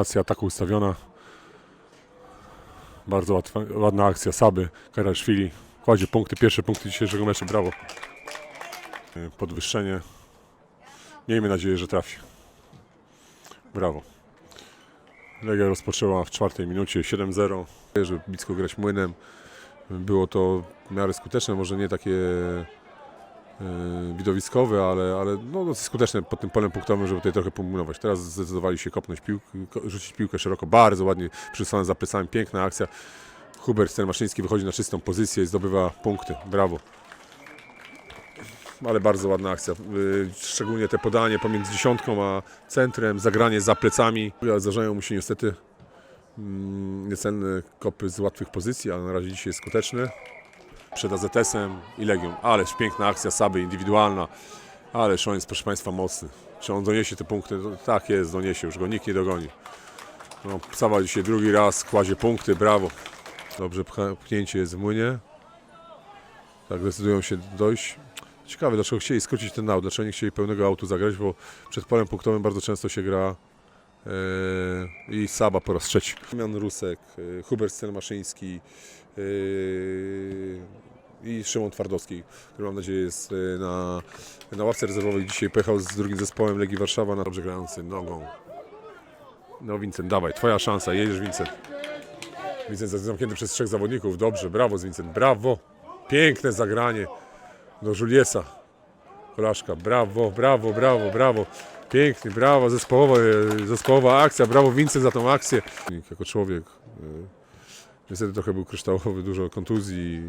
formacja ataku ustawiona. Bardzo łatwa, ładna akcja Saby, Karaszwili. Kładzie punkty, pierwsze punkty dzisiejszego meczu, brawo. E, Podwyższenie. Miejmy nadzieję, że trafi. Brawo. Legia rozpoczęła w czwartej minucie 7-0. Żeby blisko grać młynem. Było to w miarę skuteczne, może nie takie e, widowiskowe, ale, ale no, dosyć skuteczne pod tym polem punktowym, żeby tutaj trochę pominować. Teraz zdecydowali się kopnąć piłkę, rzucić piłkę szeroko, bardzo ładnie przysłane za plecami, piękna akcja. Hubert Stermaszyński wychodzi na czystą pozycję i zdobywa punkty. Brawo. Ale bardzo ładna akcja. Yy, Szczególnie te podanie pomiędzy dziesiątką a centrem, zagranie za plecami. Zdarzają mu się niestety mm, niecelne kopy z łatwych pozycji, ale na razie dzisiaj jest skuteczny. Przed AZS-em i Legią. Ależ piękna akcja Saby, indywidualna. Ależ on jest, proszę Państwa, mocny. Czy on doniesie te punkty? No, tak jest, doniesie. Już go nikt nie dogoni. No, Saba dzisiaj drugi raz kładzie punkty, brawo. Dobrze, pchnięcie jest w młynie. Tak, decydują się dojść. Ciekawe, dlaczego chcieli skrócić ten aut, dlaczego nie chcieli pełnego autu zagrać, bo przed polem punktowym bardzo często się gra i Saba po raz trzeci. Mian Rusek, e, Hubert Stelmaszyński e, i Szymon Twardowski, który mam nadzieję jest na, na ławce rezerwowej. Dzisiaj pojechał z drugim zespołem Legii Warszawa na dobrze grający nogą. No Vincent, dawaj, twoja szansa, jedziesz Vincent. Vincent zamknięty przez trzech zawodników, dobrze, brawo z Vincent, brawo. Piękne zagranie do Juliesa. Kolaszka, brawo, brawo, brawo, brawo. Pięknie, brawo, zespołowa, e, zespołowa akcja, brawo Vincent za tą akcję. Jako człowiek, e, niestety trochę był kryształowy, dużo kontuzji,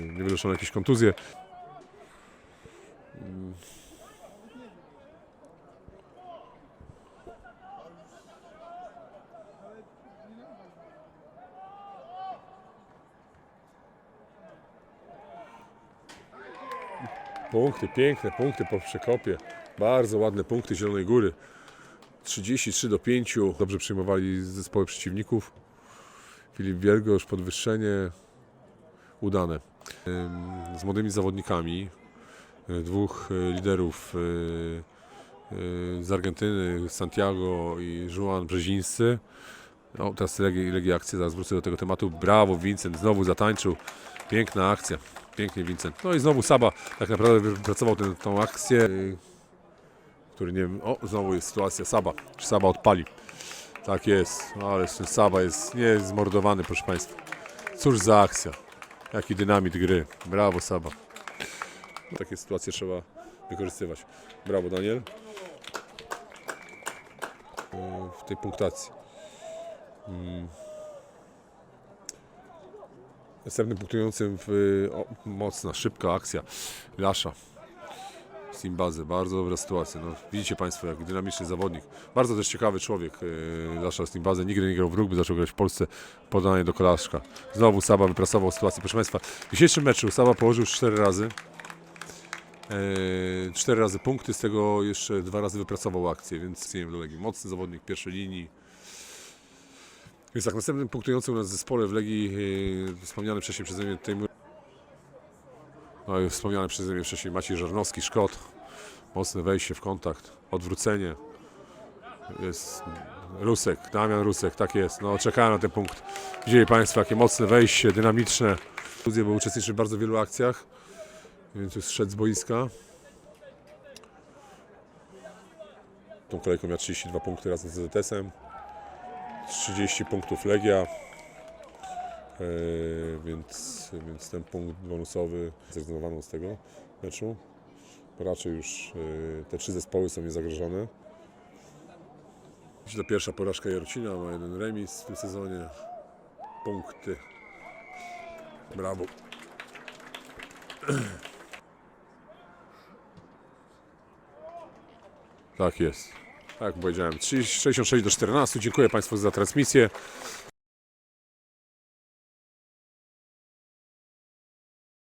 e, niewyleczone jakieś kontuzje. Punkty, piękne punkty po przekopie. Bardzo ładne punkty Zielonej Góry. 33 do 5. Dobrze przyjmowali zespoły przeciwników. Filip Wielgosz, podwyższenie udane. Z młodymi zawodnikami, y, dwóch y, liderów y, z Argentyny, Santiago i Juan Brzezińscy. No, teraz Legia akcja, zaraz wrócę do tego tematu. Brawo, Vincent znowu zatańczył. Piękna akcja. Pięknie Vincent. No i znowu Saba tak naprawdę wypracował tę akcję, który nie wiem, o znowu jest sytuacja Saba, czy Saba odpali. Tak jest, ale ten Saba jest nie jest zmordowany proszę Państwa. Cóż za akcja, jaki dynamit gry, brawo Saba. Takie sytuacje trzeba wykorzystywać. Brawo Daniel. Yy, W tej punktacji. Następnym punktującym w, o, mocna, szybka akcja Lasza. Simbazy, bardzo dobra sytuacja. No, widzicie Państwo, jak dynamiczny zawodnik. Bardzo też ciekawy człowiek, yy, Lasza Simbazy. Nigdy nie grał w rugby, zaczął grać w Polsce. Podanie do Kolaszka. Znowu Saba wypracował sytuację. Proszę Państwa, w dzisiejszym meczu Saba położył 4 razy. Yy, Cztery razy punkty, z tego jeszcze dwa razy wypracował akcję, więc nie wiem, do Legii. Mocny zawodnik pierwszej linii. Więc tak, następnym punktującym u nas w zespole w Legii, yy, wspomniany wcześniej przeze mnie tutaj, no i wspomniany przeze mnie wcześniej Maciej Żarnowski, Szkot. Mocne wejście w kontakt, odwrócenie. Jest Rusek, Damian Rusek, tak jest. No czekałem na ten punkt. Widzieli Państwo, jakie mocne wejście, dynamiczne. Bo uczestniczy w bardzo wielu akcjach, więc już szedł z boiska. Tą kolejką miał 32 punkty razem z ZTS-em. 30 punktów Legia, e, więc, więc ten punkt bonusowy zrezygnowano z tego meczu. Raczej już e, te trzy zespoły są niezagrożone. To pierwsza porażka Jarocina, ma jeden remis w tym sezonie. Punkty. Brawo. Tak jest. Tak jak powiedziałem, 30 66 do 14. Dziękuję Państwu za transmisję.